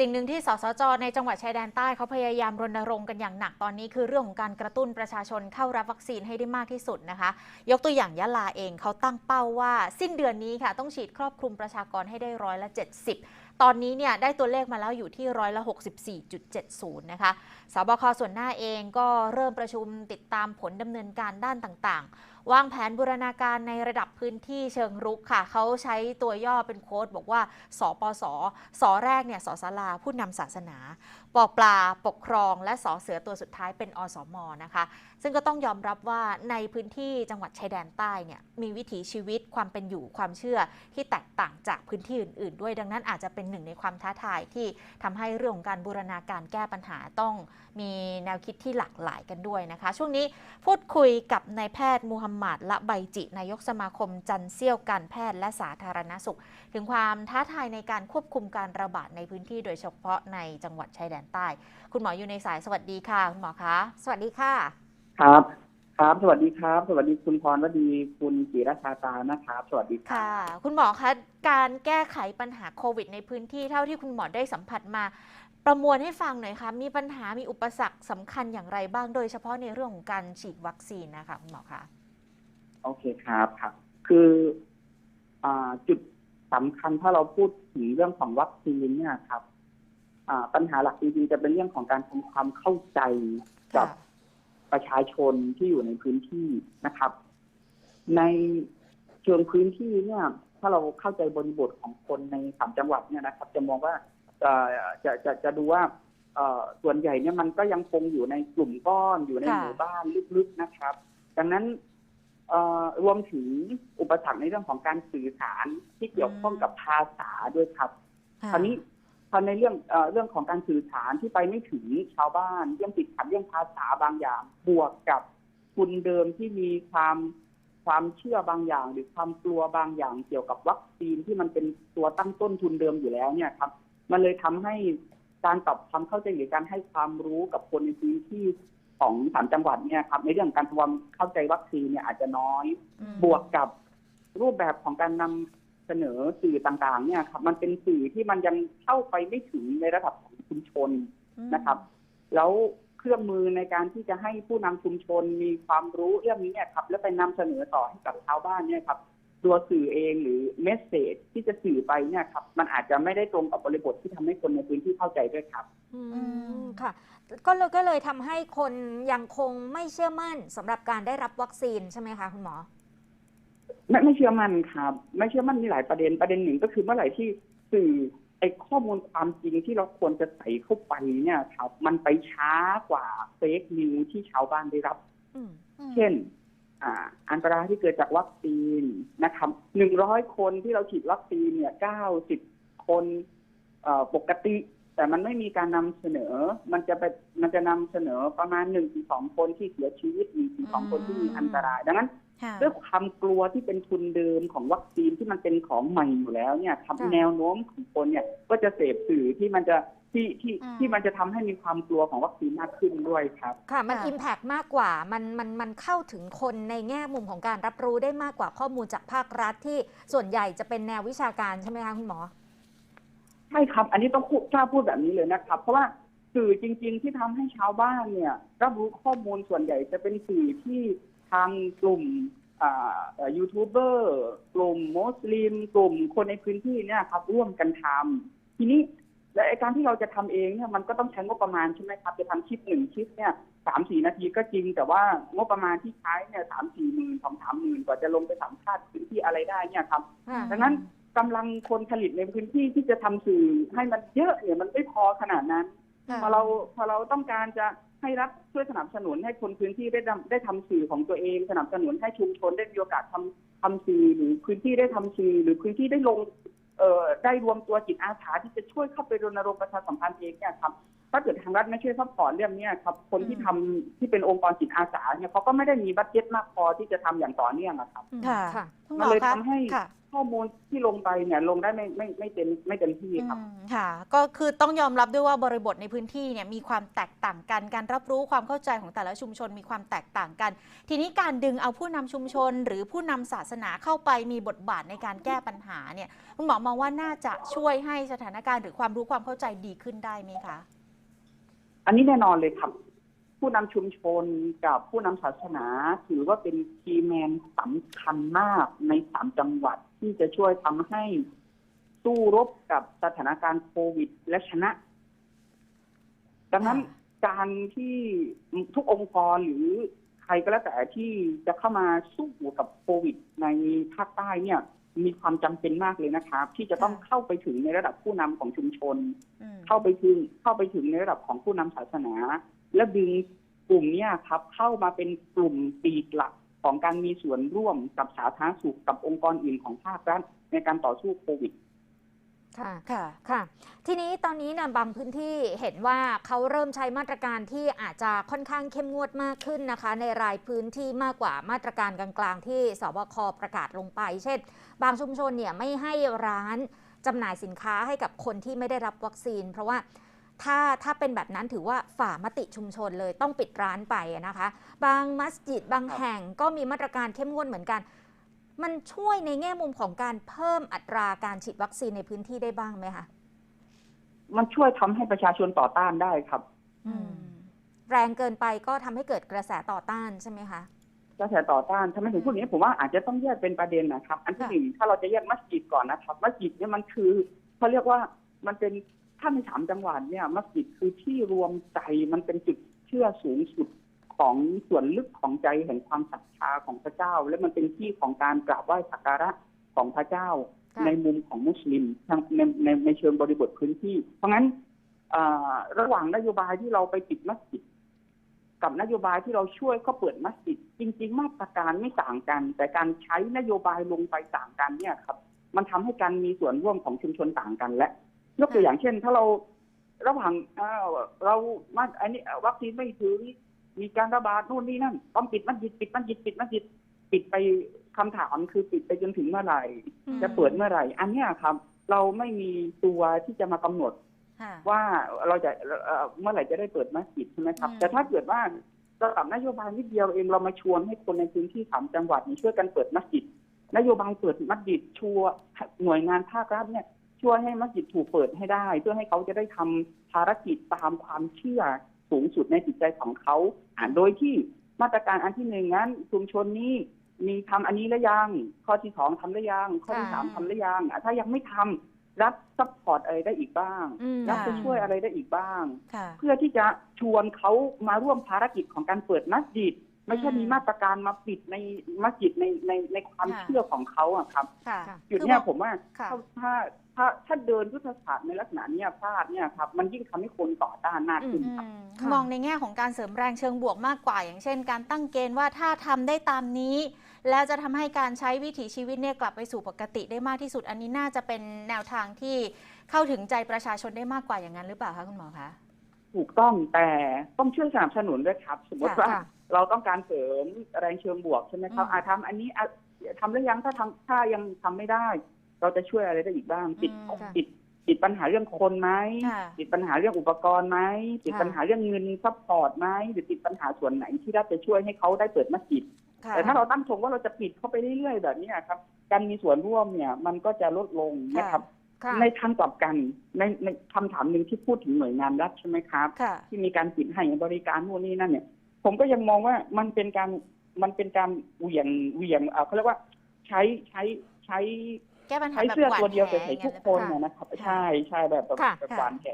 สิ่งหนึ่งที่สสจ ในจังหวัดชายแดนใต้เขาพยายามรณรงค์กันอย่างหนักตอนนี้คือเรื่องของการกระตุ้นประชาชนเข้ารับวัคซีนให้ได้มากที่สุดนะคะ ยกตัวอย่างยะลาเองเขาตั้งเป้าว่า สิ้นเดือนนี้ค่ะ ต้องฉีดครอบคลุมประชากรให้ได้ร้อยละ 70 ตอนนี้เนี่ยได้ตัวเลขมาแล้วอยู่ที่ร้อยละ 64.70 นะคะสบคส่วนหน้าเองก็เริ่มประชุมติดตามผลดำเนินการด้านต่างๆ วางแผนบูรณาการในระดับพื้นที่เชิงรุกค่ะ เขาใช้ตัวย่อเป็นโค้ดบอกว่า สปส สแรกเนี่ยสศาลาผู้นำศาสนา ปอปลาปกครอง และสอเสือตัวสุดท้ายเป็นอสมนะคะซึ่งก็ต้องยอมรับว่าในพื้นที่จังหวัดชายแดนใต้เนี่ยมีวิถีชีวิตความเป็นอยู่ความเชื่อที่แตกต่างจากพื้นที่อื่น ๆ ด้วยดังนั้นอาจจะเป็นหนึ่งในความท้าทายที่ทำให้เรื่องของการบูรณาการแก้ปัญหาต้องมีแนวคิดที่หลากหลายกันด้วยนะคะ ช่วงนี้พูดคุยกับนายแพทย์มูฮัมหมัดละใบจิ นายกสมาคมจันเซี่ยวการแพทย์และสาธารณสุข ถึงความท้าทายในการควบคุมการระบาดในพื้นที่โดยเฉพาะในจังหวัดชายแดนใต้ คุณหมออยู่ในสายสวัสดีค่ะ คุณหมอคะ สวัสดีค่ะ ครับ ครับ สวัสดีครับ สวัสดีคุณพรวดี คุณจิรชาตานะครับ สวัสดีครับ ค่ะ คุณหมอคะ การแก้ไขปัญหาโควิด ในพื้นที่เท่าที่คุณหมอได้สัมผัสมา ประมวลให้ฟังหน่อยค่ะมีปัญหา มีอุปสรรคสำคัญอย่างไรบ้าง โดยเฉพาะในเรื่องของการฉีดวัคซีนนะคะคุณหมอคะ โอเคครับ ครับ คืออ่าจุดสำคัญถ้าเราพูดถึงเรื่องของวัคซีนเนี่ยครับ อ่า ปัญหาหลักจริงๆจะเป็นเรื่องของการทำความเข้าใจกับค่ะ ประชาชนที่อยู่ในพื้นที่นะครับ ในเชิงพื้นที่เนี่ย ถ้าเราเข้าใจบริบทของคนในสามจังหวัดเนี่ยนะครับ จะมองว่าเอ่อจะจะจะดูว่าเอ่อส่วนใหญ่เนี่ยมันก็ยังคงอยู่ในกลุ่มก้อนอยู่ในค่ะหมู่บ้านลึกๆนะครับ ดังนั้นเอ่อรวมถึงอุปสรรคในเรื่องของการสื่อสารที่เกี่ยวข้องกับภาษาด้วยครับคราวนี้ พอในเรื่องเอ่อเรื่องของการสื่อสารที่ไปไม่ถึงชาวบ้านเรื่องติดขัดเรื่องภาษาบางอย่างบวกกับทุนเดิมที่มีความความเชื่อบางอย่าง หรือความกลัวบางอย่างเกี่ยวกับวัคซีนที่มันเป็นตัวตั้งต้นทุนเดิมอยู่แล้วเนี่ยครับ มันเลยทำให้การตอบความเข้าใจหรือการให้ความรู้กับคนในพื้นที่ของสามจังหวัดเนี่ยครับ ในเรื่องการทำความเข้าใจวัคซีนเนี่ยอาจจะน้อยอืมบวกกับรูปแบบของการนำ เสนอสื่อต่างๆ เนี่ยครับ มันเป็นสื่อที่มันยังเข้าไปไม่ถึงในระดับของชุมชนนะครับ แล้วเครื่องมือในการที่จะให้ผู้นำชุมชนมีความรู้เรื่องนี้เนี่ยครับ แล้วไปนำเสนอต่อให้กับชาวบ้านเนี่ยครับตัวสื่อเองหรือเมสเซจที่จะสื่อไปเนี่ยครับ มันอาจจะไม่ได้ตรงกับบริบทที่ทำให้คนในพื้นที่เข้าใจด้วยครับ อือืมมค่ะ ก็เลยก็เลยทำให้คนยังคงไม่เชื่อมั่นสำหรับการได้รับวัคซีนใช่ไหมคะคุณหมอ ไม่ไม่เชื่อมั่นครับ ไม่เชื่อมั่นมีหลายประเด็นประเด็นหนึ่งก็คือเมื่อไหร่ที่สื่อไอ้ข้อมูลความจริงที่เราควรจะใส่เข้าไปเนี่ยครับ มันไปช้ากว่าเฟกนิวที่ชาวบ้านได้รับอืมเช่น อ่า อันตรายที่เกิดจากวัคซีนนะครับหนึ่งร้อยคนที่เราฉีดวัคซีนเนี่ยเก้าสิบคนเอ่อปกติ แต่มันไม่มีการนำเสนอ มันจะไปมันจะนำเสนอประมาณหนึ่งถึงสองคนที่เสียชีวิตหนึ่งถึงสองคนที่มีอันตราย ดังนั้นค่ะ ด้วยความกลัวที่เป็นทุนเดิมของวัคซีนที่มันเป็นของใหม่อยู่แล้วเนี่ยทำค่ะแนวโน้มของคนเนี่ยก็จะเสพสื่อที่มันจะที่ที่อืมที่มันจะทำให้มีความกลัวของวัคซีนมากขึ้นด้วยครับ ค่ะ มันค่ะอิมแพกมากกว่า มันมันมันเข้าถึงคนในแง่มุมของการรับรู้ได้มากกว่าข้อมูลจากภาครัฐที่ส่วนใหญ่จะเป็นแนววิชาการใช่ไหมคะคุณหมอ ใช่ครับ อันนี้ต้องพูดกล้าพูดแบบนี้เลยนะครับ เพราะว่าสื่อจริง ๆ ที่ทำให้ชาวบ้านเนี่ย รับรู้ข้อมูลส่วนใหญ่จะเป็นสื่อที่ ทางกลุ่มอ่าเอ่อยูทูบเบอร์กลุ่มมุสลิม กลุ่มคนในพื้นที่เนี่ยครับ ร่วมกันทำทีนี้และไอ้การที่เราจะทำเองเนี่ยมันก็ต้องใช้งบประมาณใช่ไหมครับ จะทำคลิปหนึ่งคลิปเนี่ยสามสี่นาทีก็จริง แต่ว่างบประมาณที่ใช้เนี่ยสามสี่หมื่นสองสามหมื่นกว่าจะลงไปสัมภาษณ์พื้นที่อะไรได้เนี่ยครับค่ะดังนั้นกำลังคนผลิตในพื้นที่ที่จะทำสื่อให้มันเยอะเนี่ยมันไม่พอขนาดนั้นค่ะพอเราพอเราต้องการจะ ให้รัฐช่วยสนับสนุนให้คนพื้นที่ได้ทำได้ทำสื่อของตัวเอง สนับสนุนให้ชุมชนได้มีโอกาสทำทำสื่อหรือพื้นที่ได้ทำสื่อหรือพื้นที่ได้ลงเอ่อได้รวมตัวจิตอาสาที่จะช่วยเข้าไปรณรงค์ประชาสัมพันธ์เองเนี่ยครับถ้าเกิดทางรัฐไม่ช่วยซัพพอร์ตเรื่องเนี้ยครับคนที่อืมทำที่เป็นองค์กรจิตอาสาเนี่ยเขาก็ไม่ได้มีบัตเจ็ตมากพอที่จะทำอย่างต่อเนื่องอะครับ อืมค่ะ ค่ะ คุณหมมันอเลยคะทำให้ ค่ะ ข้อมูลที่ลงไปเนี่ยลงได้ไม่ไม่ไม่เต็มไม่เต็มที่ครับ อืมค่ะ ก็คือต้องยอมรับด้วยว่าบริบทในพื้นที่เนี่ยมีความแตกต่างกันการรับรู้ความเข้าใจของแต่ละชุมชนมีความแตกต่างกัน ทีนี้การดึงเอาผู้นำชุมชน หรือผู้นำศาสนาเข้าไปมีบทบาทในการแก้ปัญหาเนี่ยคุณหมอมองว่าน่าจะช่วยให้สถานการณ์หรือความรู้ความเข้าใจดีขึ้นได้ไหมคะ อันนี้แน่นอนเลยครับ ผู้นำชุมชนกับผู้นำศาสนา ถือว่าเป็นคีย์แมนสำคัญมากในสามจังหวัดที่จะช่วยทำให้สู้รบกับสถานการณ์โควิด และชนะ ดังนั้นค่ะการที่ทุกองค์กรหรือใครก็แล้วแต่ที่จะเข้ามาสู้กับโควิด ในภาคใต้เนี่ยมีความจำเป็นมากเลยนะครับ ที่จะต้องเข้าไปถึงในระดับผู้นำของชุมชนอืมเข้าไปถึงเข้าไปถึงในระดับของผู้นำศาสนา และดึงกลุ่มเนี้ยครับเข้ามาเป็นกลุ่มปีกหลักของการมีส่วนร่วมกับสาธารณสุขกับองค์กรอื่นของภาครัฐในการต่อสู้โควิดค่ะค่ะค่ะ ทีนี้ตอนนี้เนะบางพื้นที่เห็นว่าเขาเริ่มใช้มาตรการที่อาจจะค่อนข้างเข้มงวดมากขึ้นนะคะ ในรายพื้นที่มากกว่ามาตรการกลางๆ ที่สบคประกาศลงไป เช่น บางชุมชนเนี่ยไม่ให้ร้านจำหน่ายสินค้าให้กับคนที่ไม่ได้รับวัคซีน เพราะว่า ถ้าถ้าเป็นแบบนั้นถือว่าฝ่ามติชุมชนเลยต้องปิดร้านไปนะคะ บางมัสยิดบางครับแห่งก็มีมาตรการเข้มงวดเหมือนกัน มันช่วยในแง่มุมของการเพิ่มอัตราการฉีดวัคซีนในพื้นที่ได้บ้างไหมคะมันช่วยทำให้ประชาชนต่อต้านได้ครับอืมแรงเกินไปก็ทำให้เกิดกระแสต่อต้านใช่ไหมคะกระแสต่อต้านทำไมถึงพูดอย่างนี้ผมว่าอาจจะต้องแยกเป็นประเด็นนะครับ อันที่ค่ะหนึ่งถ้าเราจะแยกมัสยิดก่อนนะครับ มัสยิดเนี่ยมันคือเขาเรียกว่ามันเป็น ถ้าในสามจังหวัดเนี่ยมัสยิดคือที่รวมใจมันเป็นจุดเชื่อสูงสุดของส่วนลึกของใจแห่งความศรัทธาของพระเจ้า และมันเป็นที่ของการกราบไหว้สักการะของพระเจ้า ในมุมของมุสลิมทางในในในเชิงบริบทพื้นที่ เพราะงั้นระหว่างนโยบายที่เราไปปิดมัสยิดกับนโยบายที่เราช่วยเขาเปิดมัสยิดจริง ๆ มาตรการไม่ต่างกัน แต่การใช้นโยบายลงไปต่างกันเนี่ยครับ มันทำให้การมีส่วนร่วมของชุมชนต่างกันและ ยกตัวอย่างเช่น ถ้าเราระหว่างเอ่อเรามาอันนี้วัคซีนไม่ถึงมีการระบาดนู่นนี่นั่น ต้องปิดมัสยิดปิดมัสยิดปิดมัสยิดปิดไปคำถามคือปิดไปจนถึงเมื่อไหร่อืมจะเปิดเมื่อไหร่ อันเนี้ยครับ เราไม่มีตัวที่จะมากำหนดค่ะว่าเราจะเอ่อเมื่อไหร่จะได้เปิดมัสยิดใช่ไหมครับอืมแต่ถ้าเกิดว่าระดับนโยบายนิดเดียวเองเรามาชวนให้คนในพื้นที่สามจังหวัดนี้ช่วยกันเปิดมัสยิดนโยบายเปิดมัสยิดชัวร์หน่วยงานภาครัฐเนี่ย ช่วยให้มัสยิดถูกเปิดให้ได้ เพื่อให้เขาจะได้ทำภารกิจตามความเชื่อสูงสุดในจิตใจของเขาอ่าโดยที่มาตรการอันที่หนึ่งนั้นชุมชนนี้มีทำอันนี้แล้วยัง ข้อที่สองทำแล้วยัง ข้อที่ค่ะสามทำแล้วยังอะถ้ายังไม่ทำรัฐซัพพอร์ตอะไรได้อีกบ้างอืมรัฐจะค่ะช่วยอะไรได้อีกบ้างค่ะเพื่อที่จะชวนเขามาร่วมภารกิจของการเปิดมัสยิด ไม่ใช่อืมมีมาตรการมาปิดในมัสยิดในในในความค่ะเชื่อของเขาอะครับค่ะค่ะจุดคือเนี้ยมองผมว่าค่ะถ้าถ้าถ้าถ้าเดินยุทธศาสตร์ในลักษณะเนี้ยพลาดเนี่ยครับ มันยิ่งทำให้คนต่อต้านมากขึ้นอืครับ มค่ะมองในแง่ของการเสริมแรงเชิงบวกมากกว่า อย่างเช่น การตั้งเกณฑ์ว่าถ้าทำได้ตามนี้ แล้วจะทำให้การใช้วิถีชีวิตเนี่ยกลับไปสู่ปกติได้มากที่สุด อันนี้น่าจะเป็นแนวทางที่เข้าถึงใจประชาชนได้มากกว่าอย่างนั้นหรือเปล่าคะคุณหมอคะ ถูกต้องแต่ต้องช่วยสนับสนุนด้วยครับ สมมติว่าค่ะ เราต้องการเสริมแรงเชิงบวกใช่ไหมครับอืมอาทำอันนี้อะทำแล้วยังถ้าทำถ้ายังทำไม่ได้ เราจะช่วยอะไรได้อีกบ้างติดอืมติดติดปัญหาเรื่องคนไหมค่ะติดปัญหาเรื่องอุปกรณ์ไหมติดค่ะปัญหาเรื่องเงินซัพพอร์ตไหมหรือติดปัญหาส่วนไหนที่รัฐจะช่วยให้เขาได้เปิดมัสยิดค่ะแต่ถ้าเราตั้งธงว่าเราจะปิดเข้าไปเรื่อยๆแบบนี้ครับ การมีส่วนร่วมเนี่ยมันก็จะลดลงนะครับค่ะในทางกลับกันในในคำถามหนึ่งที่พูดถึงหน่วยงานรัฐใช่ไหมครับค่ะที่มีการปิดให้บริการนู่นนี่นั่นเนี่ย ผมก็ยังมองว่ามันเป็นการมันเป็นการเหวี่ยงเหวี่ยงเอ่อเขาเรียกว่าใช้ใช้ใช้ แก้ปัญหาใช้แบบเสื้อหานตัวเดียวแหแต่ใส่ทุกคนค่ะเนี่ยนะครับค่ะใช่ใช่แบบแบบค่ะแบบหวานแห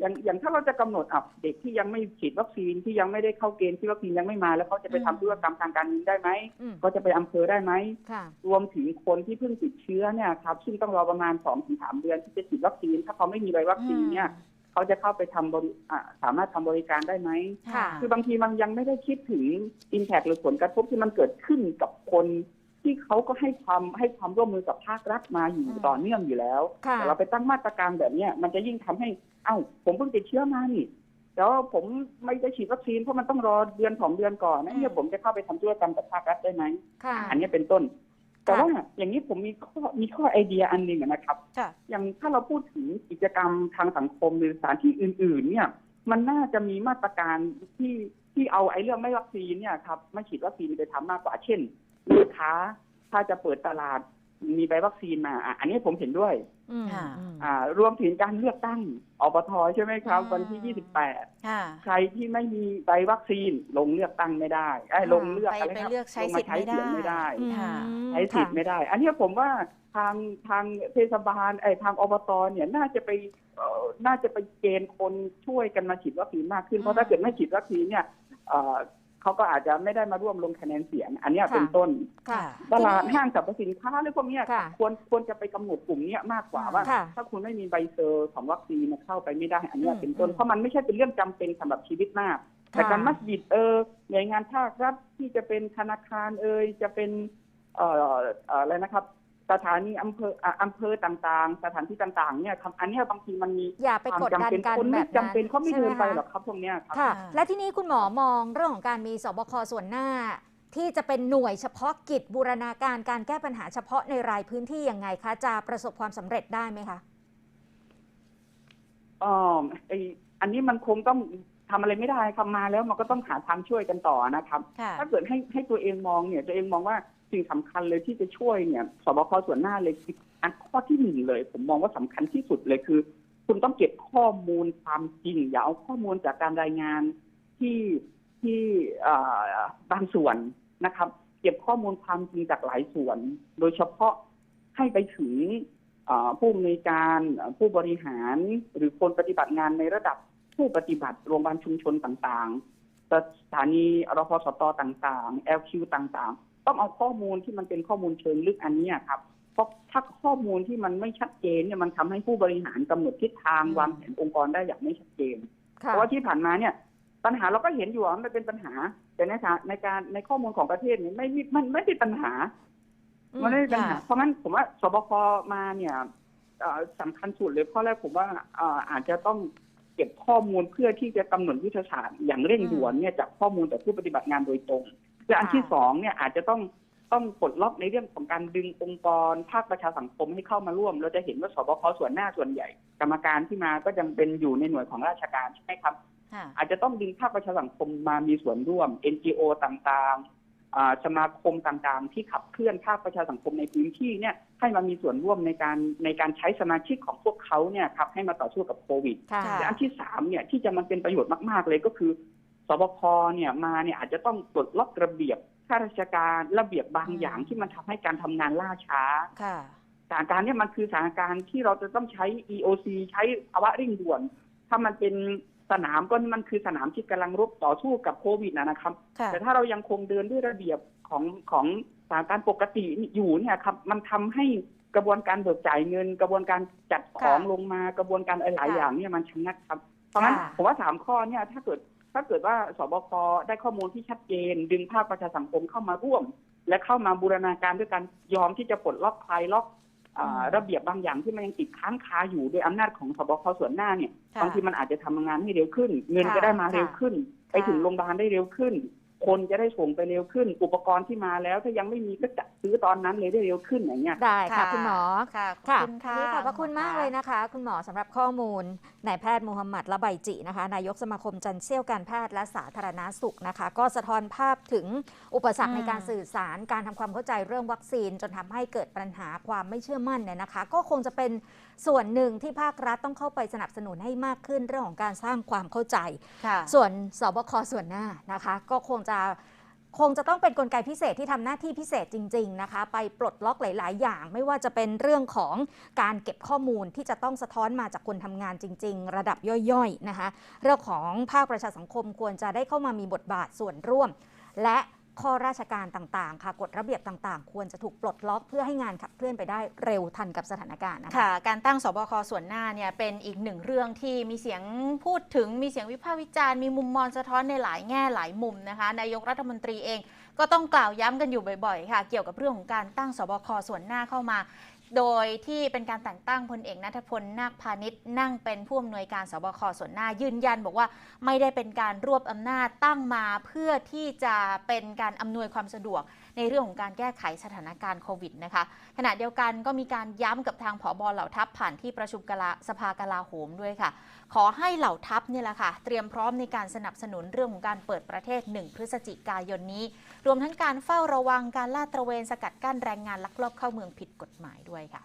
อย่างอย่างถ้าเราจะกำหนดอะเด็กที่ยังไม่ฉีดวัคซีนที่ยังไม่ได้เข้าเกณฑ์ที่วัคซีนยังไม่มา แล้วเขาจะไปทำธุรกรรมทางการเงินได้ไหมอืมก็จะไปอำเภอได้ไหม ค่ะ รวมถึงคนที่เพิ่งติดเชื้อเนี่ยครับซึ่งต้องรอประมาณสองถึงสามเดือนที่จะฉีดวัคซีน ถ้าเขาไม่มีใบวัคซีนเนี่ย เขาจะเข้าไปทำบริอ่าสามารถทำบริการได้ไหมค่ะคือบางทีมันยังไม่ได้คิดถึงอิมแพกหรือผลกระทบที่มันเกิดขึ้นกับคนที่เขาก็ให้ความให้ความร่วมมือกับภาครัฐมาอยู่อืมต่อเนื่องอยู่แล้วค่ะแต่เราไปตั้งมาตรการแบบเนี้ยมันจะยิ่งทำให้ เอ้า ผมเพิ่งติดเชื้อมานี่แต่ว่าผมไม่ได้ฉีดวัคซีนเพราะมันต้องรอเดือนสองเดือนก่อนนะเนี่ยผมจะเข้าไปทำธุรกรรมกับภาครัฐได้ไหมค่ะอันนี้เป็นต้น แต่ว่าอย่างนี้ผมมีข้อมีข้อไอเดียอันหนึ่งอะนะครับค่ะอย่างถ้าเราพูดถึงกิจกรรมทางสังคมหรือสถานที่อื่น ๆ เนี่ย มันน่าจะมีมาตรการที่ที่เอาไอ้เรื่องไม่วัคซีนเนี่ยครับไม่ฉีดวัคซีนไปทำมากกว่าเช่นลูกค้าถ้าจะเปิดตลาด มีใบวัคซีนมาอะอันนี้ผมเห็นด้วย อืมค่ะอืมอ่ารวมถึงการเลือกตั้งอบทใช่ไหมครับ อืม วันที่28ค่ะใครที่ไม่มีใบวัคซีนลงเลือกตั้งไม่ได้ไอ้ยลงเลือกไปอะไรไปครับเลือกใช้ลงมาสิทธิ์ไม่ได้เสียงไม่ได้ อืมค่ะใช้สิทธิ์ไม่ได้ อันเนี้ยผมว่าทางทางเทศบาลไอ้ทางอบตเนี่ยน่าจะไปเอ่อน่าจะไปเกณฑ์คนช่วยกันมาฉีดวัคซีนมากขึ้น เพอืราะม ถ้าเกิดไม่ฉีดวัคซีนเนี่ยเอ่อ เขาก็อาจจะไม่ได้มาร่วมลงคะแนนเสียง อันเนี้ยค่ะเป็นต้นค่ะตลาดห้างสรรพสินค้าอะไรพวกเนี้ยค่ะควรควรจะไปกำหนดกลุ่มเนี้ยมากกว่าว่าค่ะถ้าคุณไม่มีใบเซอร์ของวัคซีนเนี่ยเข้าไปไม่ได้ อันเนี้ยอืมเป็นต้นอืมเพราะมันไม่ใช่เป็นเรื่องจำเป็นสำหรับชีวิตมาก แต่ค่ะการมัสยิดเออหน่วยงานภาครัฐที่จะเป็นธนาคารเอยจะเป็นเอ่อเอ่ออะไรนะครับ สถานีอำเภออะอำเภอต่างๆ สถานที่ต่างๆเนี่ยครับอันเนี้ยบางทีมันมีอย่าไปความกดจำดันเป็นกันคนแบไม่บจำนั้นเป็นเขาไม่ใช่เดินไปคะหรอกครับพวกเนี้ยครับ ค่ะอ่าและที่นี้คุณหมอมองเรื่องของการมีสบคส่วนหน้า ที่จะเป็นหน่วยเฉพาะกิจบูรณาการการแก้ปัญหาเฉพาะในรายพื้นที่ยังไงคะจะประสบความสำเร็จได้ไหมคะอ๋อไออันนี้มันคงต้องทำอะไรไม่ได้ครับมาแล้วมันก็ต้องหาทางช่วยกันต่อนะครับ ค่ะ ถ้าเกิดให้ให้ตัวเองมองเนี่ยตัวเองมองว่า สิ่งสำคัญเลยที่จะช่วยเนี่ยสบคส่วนหน้าเลยคืออันข้อที่หนึ่งเลย ผมมองว่าสำคัญที่สุดเลยคือ คุณต้องเก็บข้อมูลความจริง อย่าเอาข้อมูลจากการรายงานที่ที่บางส่วนนะครับ เก็บข้อมูลความจริงจากหลายส่วน โดยเฉพาะให้ไปถึงผู้อำนวยการผู้บริหารหรือคนปฏิบัติงานในระดับผู้ปฏิบัติโรงพยาบาลชุมชนต่างๆ สถานีรพสตต่างๆ LQ ต่างๆ ต้องเอาข้อมูลที่มันเป็นข้อมูลเชิงลึกอันเนี้ยครับเพราะถ้าข้อมูลที่มันไม่ชัดเจนเนี่ยมันทำให้ผู้บริหารกำหนดทิศทางอืมวางแผนองค์กรได้อย่างไม่ชัดเจน เพค่ะราะว่าที่ผ่านมาเนี่ย ปัญหาเราก็เห็นอยู่ว่ามันเป็นปัญหา แต่ในการในการในข้อมูลของประเทศเนี่ยไม่มีมันไม่เป็นปัญหาอืมมันไม่เป็นปัญหาค่ะเพราะงั้นผมว่าสบคมาเนี่ยเอ่อสำคัญสุดเลยข้อแรกผมว่าเอ่ออาจจะต้องเก็บข้อมูลเพื่อที่จะกำหนดยุทธศาสตร์อย่างเร่งด่วนเนี่ยจากข้อมูลจากผู้ปฏิบัติงานโดยตรง และอันที่สองเนี่ยอาจจะต้องต้องปลดล็อกในเรื่องของการดึงองค์กรภาคประชาสังคมให้เข้ามาร่วม เราจะเห็นว่าสบคส่วนหน้าส่วนใหญ่ กรรมการที่มาก็ยังเป็นอยู่ในหน่วยของราชการใช่ไหมครับค่ะอาจจะต้องดึงภาคประชาสังคมมามีส่วนร่วม NGO ต่างๆอ่าสมาคมต่างๆ ที่ขับเคลื่อนภาคประชาสังคมในพื้นที่เนี่ยให้มามีส่วนร่วมในการในการใช้สมาชิกของพวกเขาเนี่ยครับให้มาต่อสู้กับโควิดค่ะค่ะและอันที่สามเนี่ยที่จะมันเป็นประโยชน์มากๆเลยก็คือ สบคเนี่ยมาเนี่ยอาจจะต้องปลดล็อกระเบียบข้าราชการระเบียบบางอืมอย่างที่มันทำให้การทำงานล่าช้าค่ะสถานการณ์เนี่ยมันคือสถานการณ์ที่เราจะต้องใช้ EOC ใช้ภาวะเร่งด่วน ถ้ามันเป็นสนามก็มันคือสนามที่กำลังรบต่อสู้กับโควิดนะนะครับค่ะแต่ถ้าเรายังคงเดินด้วยระเบียบของของสถานการณ์ปกติอยู่เนี่ยครับ มันทำให้กระบวนการเบิกจ่ายเงิน กระบวนการจัดของค่ะลงมากระบวนการหลายค่ะๆอย่างเนี่ยมันชะงักครับ เพราะงั้นค่ะผมว่าสามข้อเนี่ยถ้าเกิด ถ้าเกิดว่าสบคได้ข้อมูลที่ชัดเจน ดึงภาคประชาสังคมเข้ามาร่วม และเข้ามาบูรณาการด้วยกันยอมที่จะปลดล็อกคลายล็อกอ่าอืมระเบียบบางอย่างที่มันยังติดค้างคาอยู่ด้วยอำนาจของสบคส่วนหน้าเนี่ยค่ะบางทีมันอาจจะทำงานให้เร็วขึ้น เงินค่ะจะได้มาเร็วขึ้น ไปค่ะถึงโรงพยาบาลได้เร็วขึ้น คนจะได้ส่งไปเร็วขึ้น อุปกรณ์ที่มาแล้ว ถ้ายังไม่มีก็จัดซื้อตอนนั้นเลยได้เร็วขึ้นอย่างเงี้ย ได้ค่ะค่ะคุณหมอค่ะขอบค่ะคุณค่ะนี่ขอบพระคุณมากเลยนะคะ คุณหมอสำหรับข้อมูลนายแพทย์มูฮัมหมัดละไบจินะคะ นายกสมาคมจันเซี่ยวการแพทย์และสาธารณาสุขนะคะ ก็สะท้อนภาพถึงอุปสรรคอืมในการสื่อสารการทำความเข้าใจเรื่องวัคซีน จนทำให้เกิดปัญหาความไม่เชื่อมั่นเนี่ยนะคะ ก็คงจะเป็น ส่วนหนึ่งที่ภาครัฐต้องเข้าไปสนับสนุนให้มากขึ้นเรื่องของการสร้างความเข้าใจค่ะส่วนสบคส่วนหน้านะคะ ก็คงจะคงจะต้องเป็นนกลไกพิเศษที่ทำหน้าที่พิเศษจริง ๆนะคะ ไปปลดล็อกหลาย ๆ อย่าง ไม่ว่าจะเป็นเรื่องของการเก็บข้อมูลที่จะต้องสะท้อนมาจากคนทำงานจริง ๆ ระดับย่อยๆนะคะ เรื่องของภาคประชาสังคมควรจะได้เข้ามามีบทบาทส่วนร่วม และ ข้อราชการต่างๆ ค่ะกฎระเบียบต่างๆ ควรจะถูกปลดล็อกเพื่อให้งานขับเคลื่อนไปได้เร็วทันกับสถานการณ์นะคะค่ะ การตั้งสบคส่วนหน้าเนี่ยเป็นอีกหนึ่งเรื่องที่มีเสียงพูดถึงมีเสียงวิพากษ์วิจารณ์มีมุมมองสะท้อนในหลายแง่หลายมุมนะคะนายกรัฐมนตรีเองก็ต้องกล่าวย้ำกันอยู่บ่อยๆ ค่ะ เกี่ยวกับเรื่องของการตั้งสบคส่วนหน้าเข้ามา โดยที่เป็นการแต่งตั้งพลเอกนัทพลนาคพาณิชย์นั่งเป็นผู้อำนวยการสบคส่วนหน้ายืนยัน บอกว่าไม่ได้เป็นการรวบอำนาจตั้งมาเพื่อที่จะเป็นการอำนวยความสะดวก ในเรื่องของการแก้ไขสถานการณ์โควิดนะคะขณะเดียวกันก็มีการย้ำกับทางผอบอเหล่าทัพผ่านที่ประชุมกลาสภากลาโหมด้วยค่ะขอให้เหล่าทัพเนี่ยแหละค่ะ เตรียมพร้อมในการสนับสนุนเรื่องของการเปิดประเทศ 1 พฤศจิกายนนี้ รวมทั้งการเฝ้าระวังการลาดตระเวนสกัดกั้นแรงงานลักลอบเข้าเมืองผิดกฎหมายด้วยค่ะ